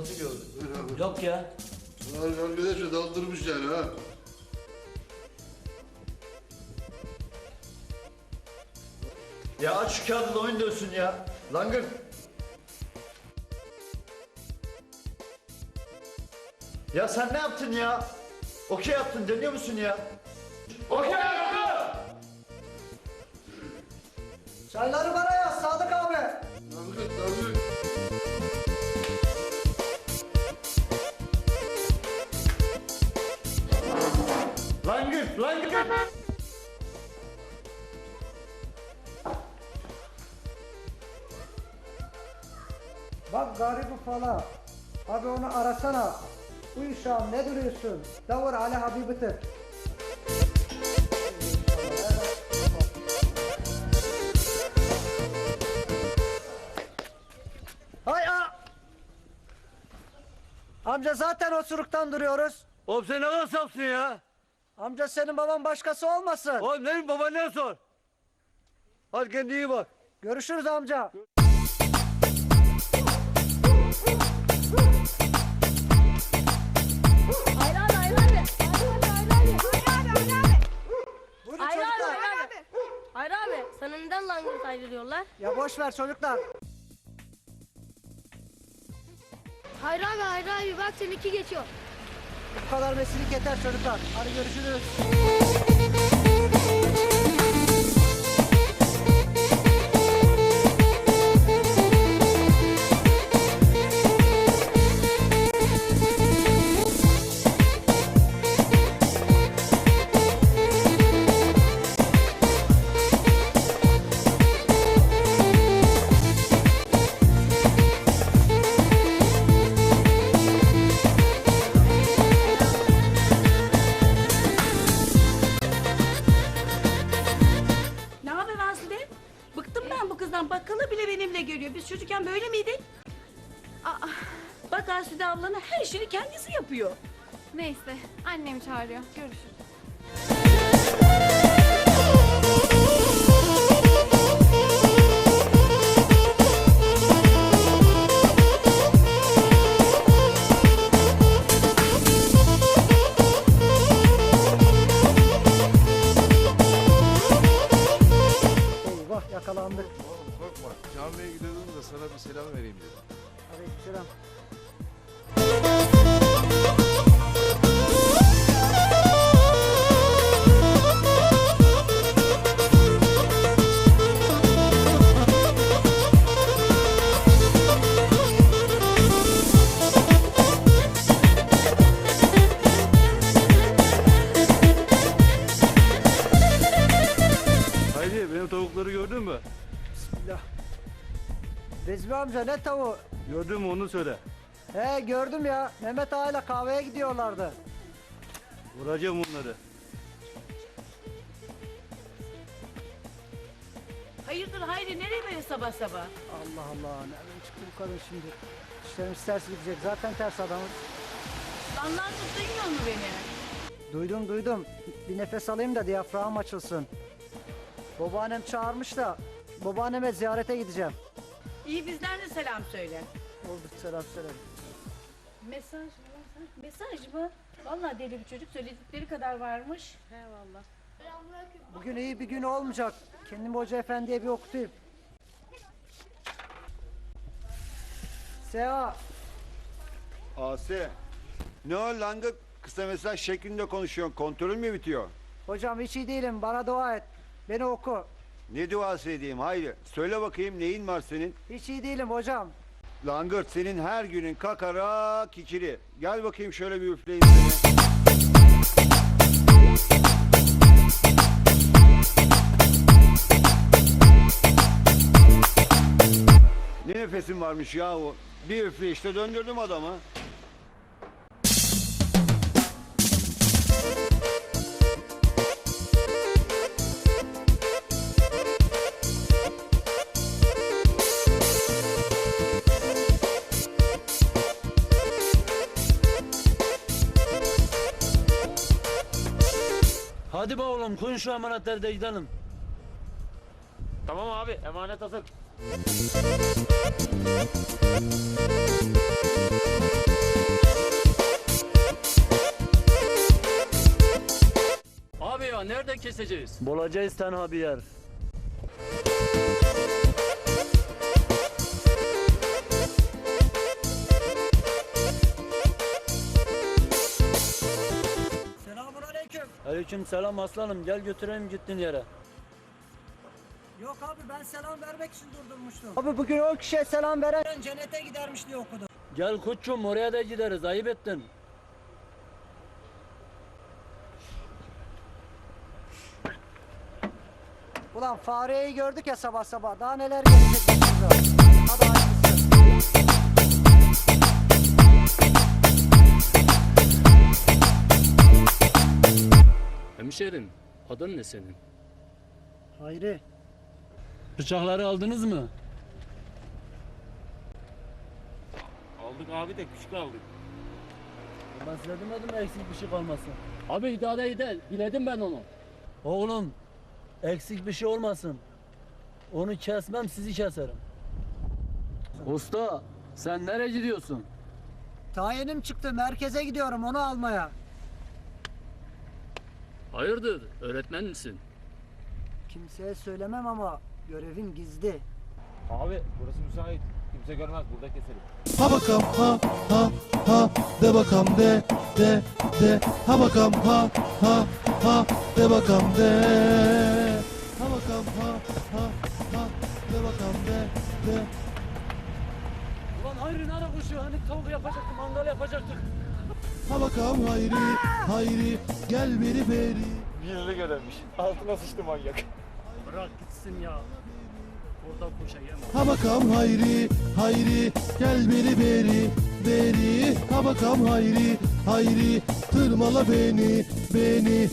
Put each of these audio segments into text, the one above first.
babası gördüm. Yok ya. Arkadaşa daldırmış yani ha. Ya aç şu kağıdı da oyun dönsün ya. Langır. Ya sen ne yaptın ya? Okey yaptın deniyor musun ya? Okey yaptın. Çayları bana Langır, langır. Bak garibi falan. Abi onu arasana. Uy Şam ne duruyorsun? Davur Ali Habibit'i. Hay a! Amca zaten osuruktan duruyoruz. Oğlum sen ne kadar safsın ya? Amca senin baban başkası olmasın. Oğlum benim babaannene sor. Hadi kendine iyi bak. Görüşürüz amca. Abi, hayır abi. Buyurun Hayır abi, çocuklar. hayır abi. Hayır abi, sana neden langırt ayrılıyorlar? Ya boş ver çocuklar. Hayır abi, hayır abi. Bak seninki geçiyor. Bu kadar meslek yeter çocuklar. Hadi görüşürüz. Çağırıyor. Görüşürüz. Benim tavukları gördün mü? Bismillah. Rezmi amca ne tavuğu? Gördün mü onu söyle. He gördüm ya. Mehmet Ağa ile kahveye gidiyorlardı. Vuracağım onları. Hayırdır Hayri nereye böyle sabah sabah? Allah Allah. Nereden çıktı bu kadın şimdi? İşlerimiz ters gidecek. Zaten ters adamız. Anlar duymuyor mu beni? Duydum duydum. Bir nefes alayım da diyafram açılsın. Babaannem çağırmış da babaanneme ziyarete gideceğim. İyi bizden de selam söyle. Oldu selam selam. Mesaj mı? Mesaj mı? Vallahi deli bir çocuk söyledikleri kadar varmış. He vallahi. Bugün iyi bir gün olmayacak. Kendimi hoca efendiye bir okutayım. Seha Asi. Ne o langırt kısa mesaj şeklinde konuşuyorsun. Kontrolün mü bitiyor? hocam hiç iyi değilim bana dua et. Beni oku. Ne duası edeyim haydi. Söyle bakayım neyin var senin? Hiç iyi değilim hocam. Langırt senin her günün kakara kikiri. Gel bakayım şöyle bir üfleyeyim seni. Ne nefesin varmış yahu. Bir üfle işte döndürdüm adamı. Hadi be oğlum koyun şu emanetleri de gidelim. Tamam abi emanet hazır. Abi ya nerede keseceğiz? Bulacağız tenha bir yer. Aleyküm. Selam aslanım gel götüreyim gittin yere. Yok abi ben selam vermek için durdurmuştum. Abi bugün o kişiye selam veren cennete gidermiş diye okudu. Gel koçum oraya da gideriz ayıp ettin. Ulan fareyi gördük ya sabah sabah. Daha neler gelecek başımıza. Hemşerim, adın ne senin? Hayri. Bıçakları aldınız mı? Aldık abi de küçük aldık. Ben size demedim eksik bir şey kalmasın. Abi idare eder, biledim ben onu. Oğlum eksik bir şey olmasın. Onu kesmem sizi keserim. Usta sen nereye gidiyorsun? Tayinim çıktı. Merkeze gidiyorum onu almaya. Hayırdır, öğretmen misin? Kimseye söylemem ama görevim gizli. Abi burası müsait. Kimse görmez burada keselim. Ha bakam ha ha ha de bakam de de de ha bakam ha ha ha de bakam de ha bakam ha ha ha de bakam de de Ulan Hayri nereye koşuyor? Hani tavuk yapacaktık, mangal yapacaktık. Ha bakam hayri hayri gel beri beri Gizli görevmiş. Altına sıçtı manyak. Bırak gitsin ya. Orada koşayım. ha bakam hayri hayri gel beri beri beri ha bakam hayri hayri tırmala beni beni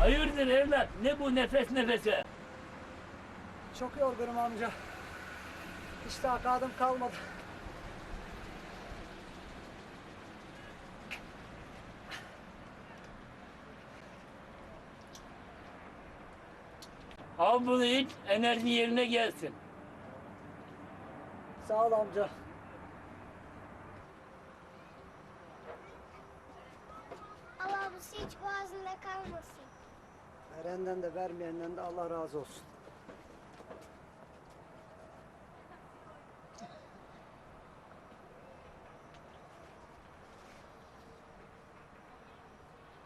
Hayırdır evlat, ne bu nefes nefese? Çok yorgunum amca. Hiç takadım kalmadı. Al bunu iç, enerji yerine gelsin. Sağ ol amca. Al abisi hiç boğazında kalmasın. Verenden de vermeyenden de Allah razı olsun.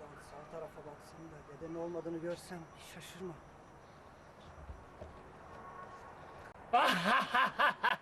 Lan sağ tarafa dedenin olmadığını görsem şaşırma.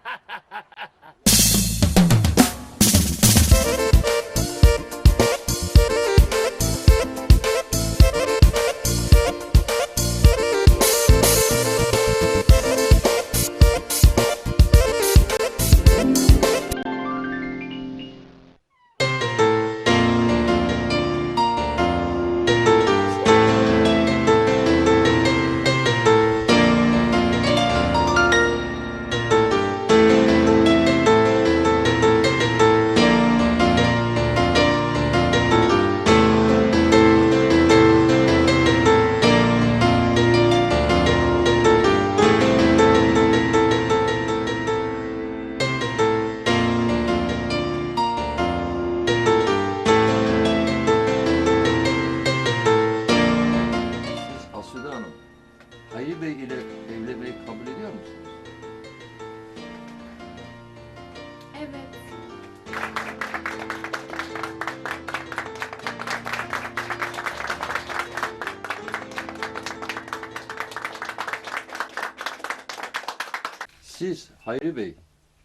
Siz Hayri Bey,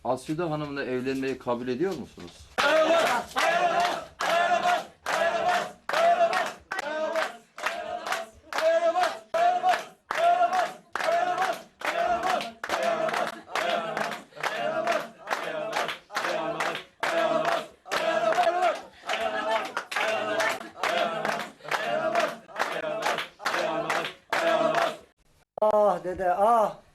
Asude Hanım'la evlenmeyi kabul ediyor musunuz? Ah dede ah.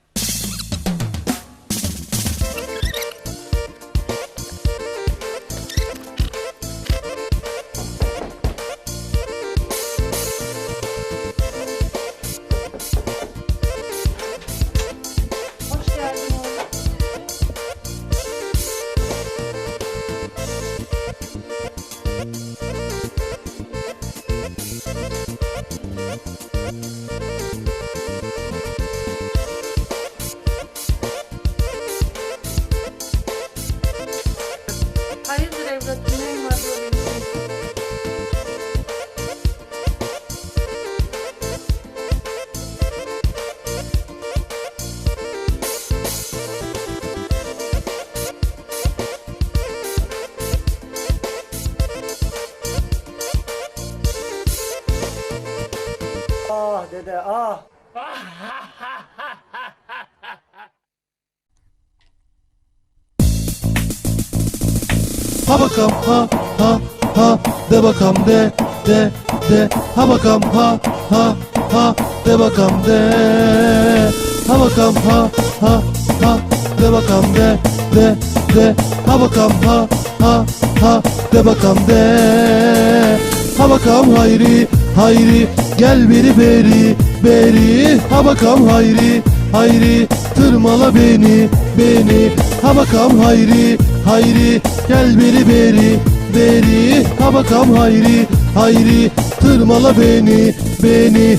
Ha bakam ha ha ha de bakam de de de. Ha bakam ha ha ha de bakam de. Ha bakam ha ha ha de bakam de de de. Ha bakam ha ha ha de bakam de. Ha bakam hayri hayri gel beri beri beri. Ha bakam hayri hayri tırmala beni beni. Ha bakam hayri hayri gel beri beri beri. Ha bakam hayri hayri tırmala beni beni